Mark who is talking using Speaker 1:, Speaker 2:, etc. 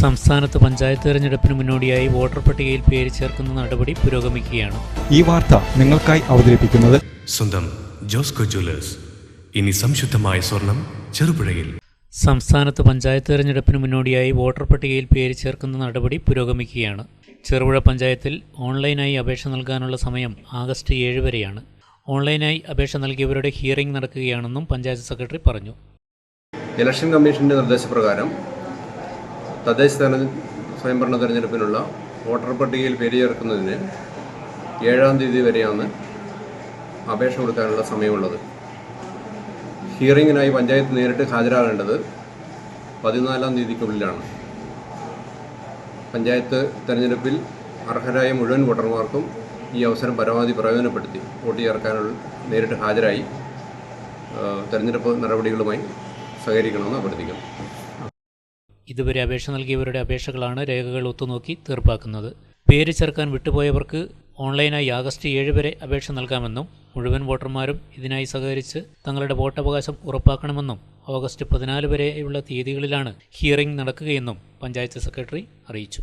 Speaker 1: സംസ്ഥാനത്ത് പഞ്ചായത്ത് തെരഞ്ഞെടുപ്പിന് മുന്നോടിയായി വോട്ടർ പട്ടികയിൽ പേര് ചേർക്കുന്ന നടപടി പുരോഗമിക്കുകയാണ്.
Speaker 2: ഈ വാർത്ത നിങ്ങൾക്കായി അവതരിപ്പിക്കുന്നത്
Speaker 3: സ്വന്തം ജോസ്കോ ജ്വല്ലേഴ്സ്. ഇനി സംശുദ്ധമായ സ്വർണം ചെറുപുഴയിൽ.
Speaker 1: സംസ്ഥാനത്ത് പഞ്ചായത്ത് തെരഞ്ഞെടുപ്പിന് മുന്നോടിയായി വോട്ടർ പട്ടികയിൽ പേര് ചേർക്കുന്ന നടപടി പുരോഗമിക്കുകയാണ്. ചെറുപുഴ പഞ്ചായത്തിൽ ഓൺലൈനായി അപേക്ഷ നൽകാനുള്ള സമയം ആഗസ്റ്റ് ഏഴ് വരെയാണ്. ഓൺലൈനായി അപേക്ഷ നൽകിയവരുടെ ഹിയറിംഗ് നടക്കുകയാണെന്നും പഞ്ചായത്ത് സെക്രട്ടറി പറഞ്ഞു.
Speaker 4: ഇലക്ഷൻ കമ്മീഷന്റെ നിർദ്ദേശപ്രകാരം തദ്ദേശ സ്വയംഭരണ തെരഞ്ഞെടുപ്പിനുള്ള വോട്ടർ പട്ടികയിൽ പേര് ചേർക്കുന്നതിന് ഏഴാം തീയതി വരെയാണ് അപേക്ഷ കൊടുക്കാനുള്ള സമയമുള്ളത്. ഹിയറിങ്ങിനായി പഞ്ചായത്ത് നേരിട്ട് ഹാജരാകേണ്ടത് പതിനാലാം തീയതിക്കുള്ളിലാണ്. പഞ്ചായത്ത് തെരഞ്ഞെടുപ്പിൽ അർഹരായ മുഴുവൻ വോട്ടർമാർക്കും ഈ അവസരം പരമാവധി പ്രയോജനപ്പെടുത്തി വോട്ട് ചേർക്കാനുള്ള നേരിട്ട് ഹാജരായി തെരഞ്ഞെടുപ്പ് നടപടികളുമായി സഹകരിക്കണമെന്ന് അഭ്യർത്ഥിക്കുന്നു.
Speaker 1: ഇതുവരെ അപേക്ഷ നൽകിയവരുടെ അപേക്ഷകളാണ് രേഖകൾ ഒത്തുനോക്കി തീർപ്പാക്കുന്നത്. പേര് ചേർക്കാൻ വിട്ടുപോയവർക്ക് ഓൺലൈനായി ആഗസ്റ്റ് ഏഴ് വരെ അപേക്ഷ നൽകാമെന്നും മുഴുവൻ വോട്ടർമാരും ഇതിനായി സഹകരിച്ച് തങ്ങളുടെ വോട്ടവകാശം ഉറപ്പാക്കണമെന്നും ഓഗസ്റ്റ് പതിനാല് വരെയുള്ള തീയതികളിലാണ് ഹിയറിംഗ് നടക്കുകയെന്നും പഞ്ചായത്ത് സെക്രട്ടറി അറിയിച്ചു.